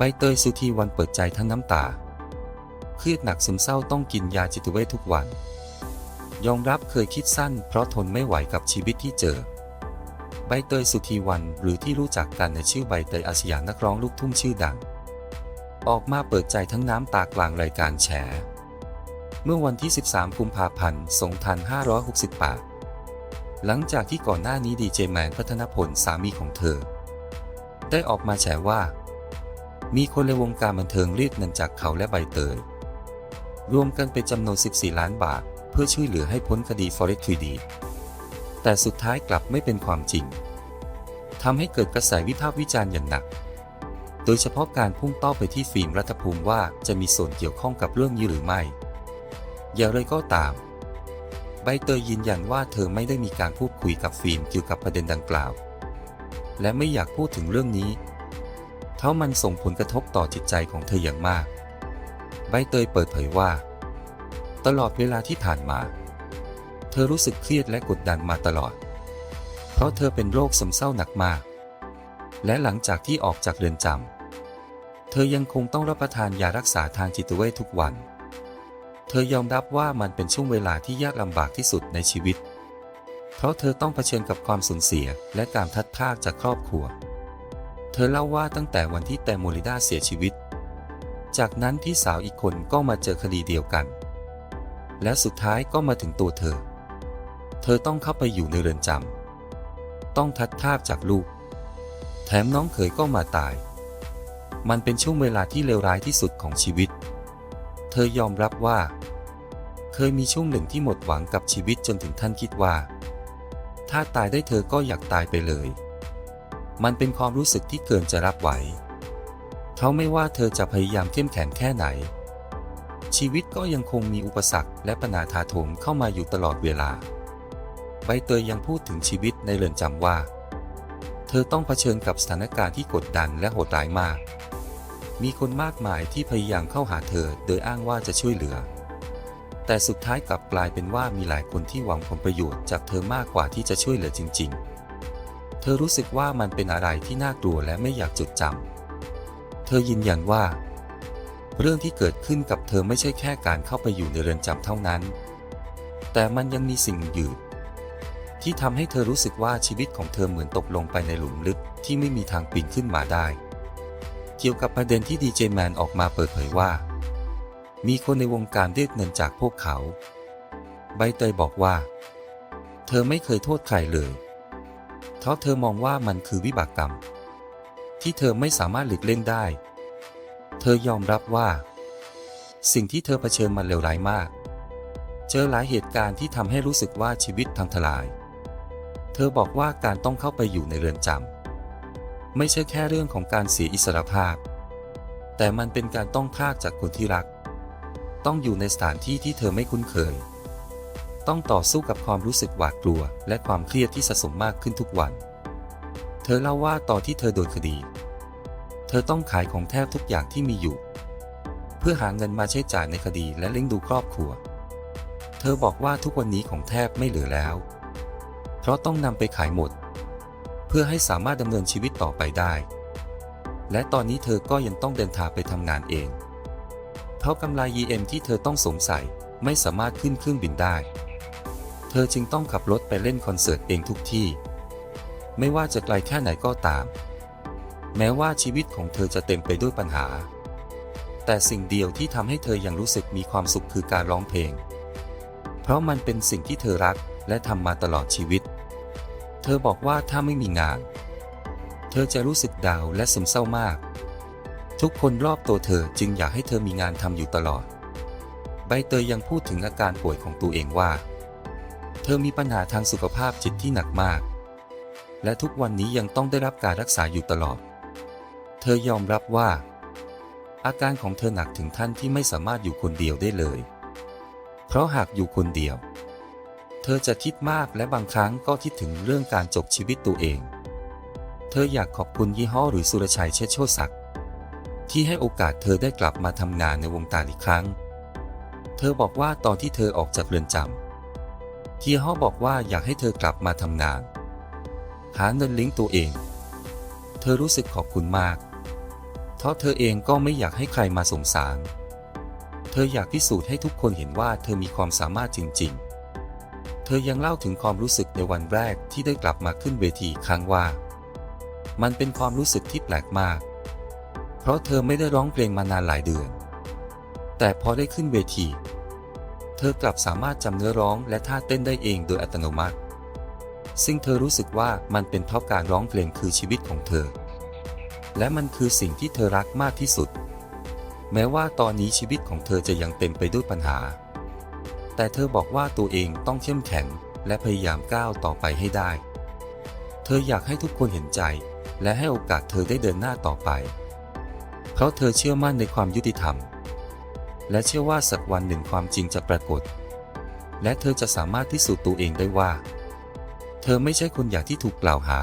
ใบเตยสุธีวันเปิดใจทั้งน้ำตา เครียดหนักซึมเศร้าต้องกินยาจิตเวชทุกวัน ยอมรับเคยคิดสั้น เพราะทนไม่ไหวกับชีวิตที่เจอ ใบเตยสุธีวันหรือที่รู้จักกันในชื่อใบเตยอาสยามนักร้องลูกทุ่งชื่อดัง ออกมาเปิดใจทั้งน้ำตากลางรายการแฉ เมื่อวันที่ 13 กุมภาพันธ์ 2568 หลังจากที่ก่อนหน้านี้ดีเจแมนพัฒนพลสามีของเธอ ได้ออกมาแฉว่า มีคนในวงการบันเทิงเรียกเงินจากเขาและใบเตย รวมกันเป็นจำนวน 14 ล้านบาท เพื่อช่วยเหลือให้พ้นคดี Forex 3D แต่สุดท้ายกลับไม่เป็นความจริงทำให้เกิดกระแสวิพากษ์วิจารณ์อย่างหนัก โดยเฉพาะการพุ่งเป้าไปที่ฟิล์มรัฐภูมิว่าจะมีส่วนเกี่ยวข้องกับเรื่องนี้หรือไม่ อย่างไรก็ตาม ใบเตยยืนยันว่าเธอไม่ได้มีการพูดคุยกับฟิล์มเกี่ยวกับประเด็นดังกล่าว และไม่อยากพูดถึงเรื่องนี้ เพราะมันส่งผลกระทบต่อจิตใจของเธออย่างมาก ใบเตยเปิดเผยว่า ตลอดเวลาที่ผ่านมา เธอรู้สึกเครียดและกดดันมาตลอด เพราะเธอเป็นโรคซึมเศร้าหนักมาก และหลังจากที่ออกจากเรือนจำ เธอยังคงต้องรับประทานยารักษาทางจิตเวชทุกวัน เธอยอมรับว่ามันเป็นช่วงเวลาที่ยากลำบากที่สุดในชีวิต เพราะเธอต้องเผชิญกับความสูญเสียและการทัดทากจากครอบครัว อเล่าว่าตั้งแต่วันที่แตงโมลิดาเสียชีวิต จากนั้นพี่สาวอีกคนก็มาเจอคดีเดียวกัน และสุดท้ายก็มาถึงตัวเธอ เธอต้องเข้าไปอยู่ในเรือนจำต้องทัดทากจากลูก แถมน้องเขยก็มาตาย มันเป็นช่วงเวลาที่เลวร้ายที่สุดของชีวิต เธอยอมรับว่า เคยมีช่วงหนึ่งที่หมดหวังกับชีวิตจนถึงท่านคิดว่า ถ้าตายได้เธอก็อยากตายไปเลย มันเป็นความรู้สึกที่เกินจะรับไหว เขาไม่ว่าเธอจะพยายามเข้มแข็งแค่ไหน ชีวิตก็ยังคงมีอุปสรรคและปัญหาถาโถมเข้ามาอยู่ตลอดเวลา ใบเตยยังพูดถึงชีวิตในเรือนจำว่า เธอต้องเผชิญกับสถานการณ์ที่กดดันและโหดร้ายมาก มีคนมากมายที่พยายามเข้าหาเธอโดยอ้างว่าจะช่วยเหลือ แต่สุดท้ายกลับกลายเป็นว่ามีหลายคนที่หวังผลประโยชน์จากเธอมากกว่าที่จะช่วยเหลือจริง ๆ เธอรู้สึกว่ามันเป็นอะไรที่น่ากลัวและไม่อยากจดจำ เธอยืนยันว่า เรื่องที่เกิดขึ้นกับเธอไม่ใช่แค่การเข้าไปอยู่ในเรือนจำเท่านั้น แต่มันยังมีสิ่งอื่ที่ทำให้เธอรู้สึกว่าชีวิตของเธอเหมือนตกลงไปในหลุมลึกที่ไม่มีทางปีนขึ้นมาได้ เกี่ยวกับประเด็นที่ดีเจแมนออกมาเปิดเผยว่า มีคนในวงการเรียกเงินจากพวกเขา ใบเตยบอกว่า เธอไม่เคยโทษใครเลย ราะเธอมองว่ามันคือวิบากกรรม ที่เธอไม่สามารถหลีกเล่นได้ เธอยอมรับว่า สิ่งที่เธอเผชิญมันเลวร้ายมาก เจอหลายเหตุการณ์ที่ทำให้รู้สึกว่าชีวิตพังทลาย เธอบอกว่าการต้องเข้าไปอยู่ในเรือนจำไม่ใช่แค่เรื่องของการเสียอิสรภาพ แต่มันเป็นการต้องพากจากคนที่รัก ต้องอยู่ในสถานที่ที่เธอไม่คุ้นเคย ต้องต่อสู้กับความรู้สึกหวาดกลัว และความเครียดที่สะสมมากขึ้นทุกวัน เธอเล่าว่าตอนที่เธอโดนคดี เธอต้องขายของแทบทุกอย่างที่มีอยู่ เพื่อหาเงินมาใช้จ่ายในคดีและเลี้ยงดูครอบครัว เธอบอกว่าทุกวันนี้ของแทบไม่เหลือแล้ว เพราะต้องนำไปขายหมด เพื่อให้สามารถดำเนินชีวิตต่อไปได้ และตอนนี้เธอก็ยังต้องเดินทางไปทำงานเอง เพราะกำไร EM ที่เธอต้องสวมใส่ไม่สามารถขึ้นเครื่องบินได้ ธอจึงต้องขับรถไปเล่นคอนเสิร์ตเองทุกที่ ไม่ว่าจะไกลแค่ไหนก็ตาม แม้ว่าชีวิตของเธอจะเต็มไปด้วยปัญหา แต่สิ่งเดียวที่ทำให้เธอยังรู้สึกมีความสุขคือการร้องเพลง เพราะมันเป็นสิ่งที่เธอรักและทำมาตลอดชีวิต เธอบอกว่าถ้าไม่มีงาน เธอจะรู้สึกดาวและซึมเศร้ามาก ทุกคนรอบตัวเธอจึงอยากให้เธอมีงานทำอยู่ตลอด ใบเตยยังพูดถึงอาการป่วยของตัวเองว่า ธอมีปัญหาทางสุขภาพจิตที่หนักมาก และทุกวันนี้ยังต้องได้รับการรักษาอยู่ตลอด เธอยอมรับว่า อาการของเธอหนักถึงขั้นที่ไม่สามารถอยู่คนเดียวได้เลย เพราะหากอยู่คนเดียว เธอจะคิดมากและบางครั้งก็คิดถึงเรื่องการจบชีวิตตัวเอง เธออยากขอบคุณยี่ห้อหรือสุรชัยเชษโชติศักดิ์ที่ให้โอกาสเธอได้กลับมาทำงานในวงการอีกครั้ง เธอบอกว่าตอนที่เธอออกจากเรือนจำ ที่ห้อบอกว่าอยากให้เธอกลับมาทำงาน หาเงินเลี้ยงตัวเอง เธอรู้สึกขอบคุณมาก เพราะเธอเองก็ไม่อยากให้ใครมาสงสาร เธออยากพิสูจน์ให้ทุกคนเห็นว่าเธอมีความสามารถจริง ๆ เธอยังเล่าถึงความรู้สึกในวันแรกที่ได้กลับมาขึ้นเวทีครั้งว่า มันเป็นความรู้สึกที่แปลกมาก เพราะเธอไม่ได้ร้องเพลงมานานหลายเดือน แต่พอได้ขึ้นเวที เธอกลับสามารถจำเนื้อร้องและท่าเต้นได้เองโดยอัตโนมัติ ซึ่งเธอรู้สึกว่ามันเป็นเพราะการร้องเพลงคือชีวิตของเธอ และมันคือสิ่งที่เธอรักมากที่สุด แม้ว่าตอนนี้ชีวิตของเธอจะยังเต็มไปด้วยปัญหา แต่เธอบอกว่าตัวเองต้องเข้มแข็งและพยายามก้าวต่อไปให้ได้ เธออยากให้ทุกคนเห็นใจ และให้โอกาสเธอได้เดินหน้าต่อไป เพราะเธอเชื่อมั่นในความยุติธรรม และเชื่อว่าสักวันหนึ่งความจริงจะปรากฏ และเธอจะสามารถพิสูจน์ตัวเองได้ว่า เธอไม่ใช่คนอย่างที่ถูกกล่าวหา